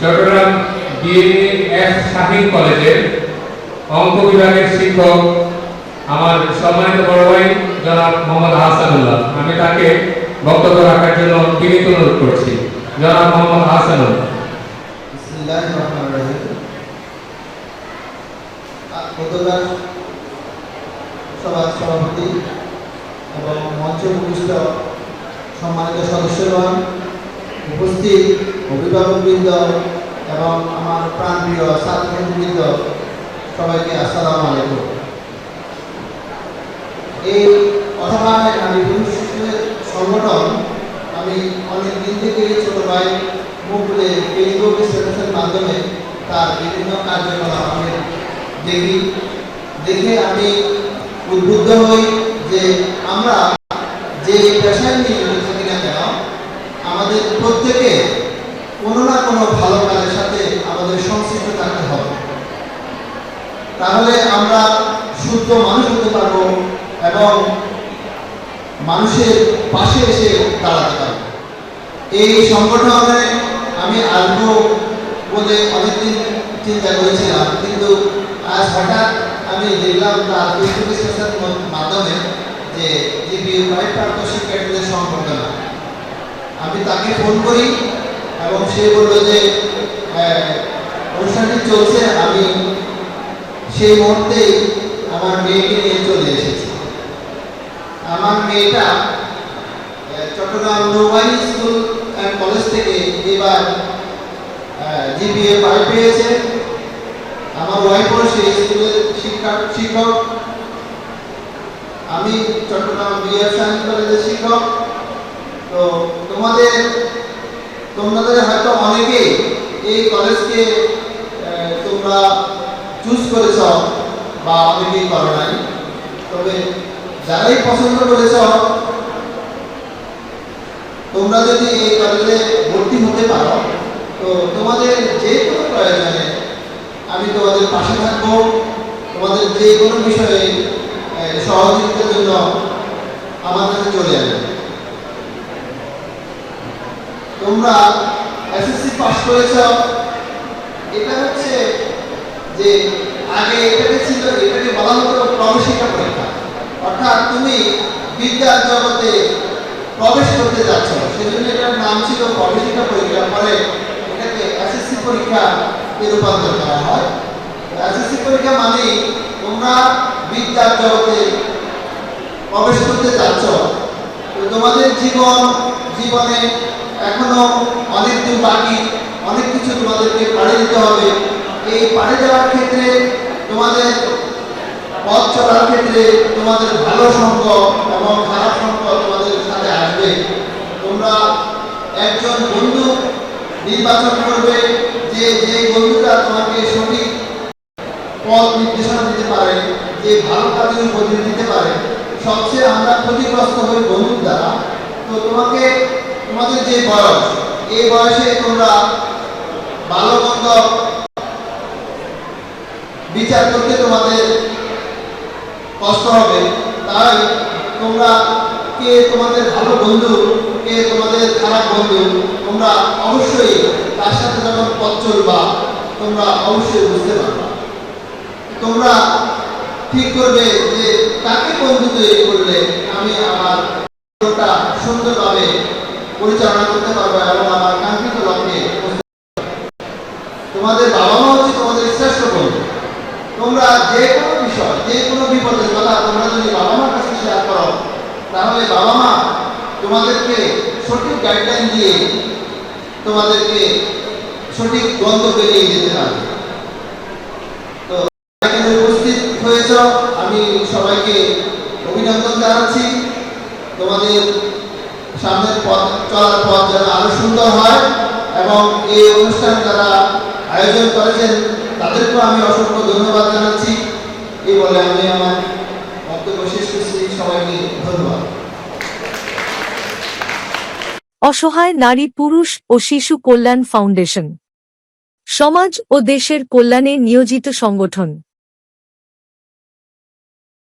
Chittagong BS Shaheen কলেজের অঙ্ক বিভাগের শিক্ষক আমার সম্মানিত বড় ভাই জনাব মোহাম্মদ হাসানুল্লাহ। আমি তাকে বক্তব্য রাখার জন্য বিনীত অনুরোধ করছি। জনাব মোহাম্মদ হাসানুল্লাহ সভার সভাপতি এবং মঞ্চ উপবিষ্ট সম্মানিত সদস্যগণ উপস্থিত অভিভাবকবৃন্দ এবং আমার প্রাণপ্রিয় ছাত্রবৃন্দ সবাইকে আসসালামু আলাইকুম। এই অসহায় নারী পুরুষের সংগঠন আমি অনেক দিন থেকে ছোট ভাই মুখলে ফেসবুক স্ট্যাটাসের মাধ্যমে তার বিভিন্ন কার্যকলাপ আমি দেখি। দেখে আমি উদ্বুদ্ধ হই যে আমরা যে পেশায় নিয়ে থাকি না কেন আমাদের প্রত্যেকে কোনো না কোনো ভালো কাজের সাথে আমাদের সংশ্লিষ্ট থাকতে হবে তাহলে আমরা শুদ্ধ মানুষ হতে পারব এবং মানুষের পাশে এসে দাঁড়াতে পারব। এই সংগঠনে আমি আসব বলে অনেকদিন চিন্তা করেছিলাম কিন্তু আজ হঠাৎ আমি দেখলাম তার ফেসবুক মাধ্যমে যে প্রাপ্ত শিক্ষার্থীদের সংবর্ধনা। আমি তাকে ফোন করি এবং সে বলল যে আহ, অনুষ্ঠানটি চলছে আমি সেই মুহূর্তেই আমার মেয়েকে নিয়ে চলে এসেছি। আমার মেয়েটা চট্টগ্রাম নৌবাহিনী স্কুল অ্যান্ড কলেজ থেকে এবার জিপিএ ফাইভ পেয়েছে। আমার ওয়াইফও সেই স্কুলের শিক্ষা শিক্ষক। আমি চট্টগ্রাম বিএস সায়েন্স কলেজের শিক্ষক। তো তোমাদের তোমাদের হয়তো অনেকেই এই কলেজকে করেছ বা অনেকেই করো নাই? তবে যারাই পছন্দ করেছ, তোমরা যদি এই কলেজে ভর্তি হতে পারো, তো তোমাদের যে কোনো প্রয়োজনে আমি তোমাদের পাশে থাকব। তোমাদের যে কোনো বিষয়ে সহযোগিতার জন্য আমার কাছে চলে আসবে। তোমরা এসএসসি পাস করেছ। এটা হচ্ছে যে আগে এটাকে ছিল এটাকে বলা হতো প্রবেশিকা পরীক্ষা। অর্থাৎ তুমি বিদ্যার জগতে প্রবেশ করতে যাচ্ছ, সেজন্য এটার নাম ছিল প্রবেশিকা পরীক্ষা। পরে এটাকে এসএসসি পরীক্ষা রূপান্তর করা হয়। এসএসসি পরীক্ষা মানে তোমরা বিদ্যার জগতে প্রবেশ করতে যাচ্ছ। তো তোমাদের জীবন, জীবনে এখনও অনেক দিন বাকি, অনেক কিছু তোমাদেরকে পাড়ি দিতে হবে। এই পাড়ি দেওয়ার ক্ষেত্রে তোমাদের পথ চলার ক্ষেত্রে তোমাদের ভালো সঙ্গ এবং খারাপ সঙ্গ তোমাদের সাথে আসবে। তোমরা একজন বন্ধু নির্বাচন করবে যে যে বন্ধুটা তোমাকে সঠিক পথ নির্দেশনা দিতে পারে, যে ভালো কাজের উপদেশ দিতে পারে। সবচেয়ে আমরা ক্ষতিগ্রস্ত হই বন্ধুর দ্বারা। তো তোমাকে, তোমাদের যে বয়স, এই বয়সে তোমরা ভালো মন্দ বিচার করতে তোমাদের কষ্ট হবে। তাই তোমরা কে তোমাদের ভালো বন্ধু, কে তোমাদের খারাপ বন্ধু, তোমরা অবশ্যই তার সাথে যখন পথ চলবা, তোমরা অবশ্যই বুঝতে পারবা। তোমরা ঠিক করবে যে কাকে বন্ধু তৈরি করলে আমি আমার জীবনটা সুন্দরভাবে পরিচালনা করতে পারব এবং আমার কাঙ্ক্ষিত লক্ষ্যে তোমাদের বাবা মা হচ্ছে তোমাদের শ্রেষ্ঠ বন্ধু তোমরা যে কোনো বিষয়, যে কোনো বিপদের কথা তোমরা যদি বাবা মার কাছে শেয়ার করো, তাহলে বাবা মা তোমাদেরকে সঠিক গাইডলাইন দিয়ে তোমাদেরকে সঠিক গন্তব্যে নিয়ে যেতে পারবে তো উপস্থিত হয়েছ, আমি সবাইকে অভিনন্দন জানাচ্ছি। তোমাদের সামনের পথ, চলার পথ যেন আরও সুন্দর হয় এবং এই অনুষ্ঠান যারা আয়োজন করেছেন, তাদেরকেও আমি অসংখ্য ধন্যবাদ বলে আমি আমার বক্তব্য শেষ করছি, সবাইকে ধন্যবাদ। অসহায় নারী, পুরুষ ও শিশু কল্যাণ ফাউন্ডেশন। সমাজ ও দেশের কল্যাণে নিয়োজিত সংগঠন।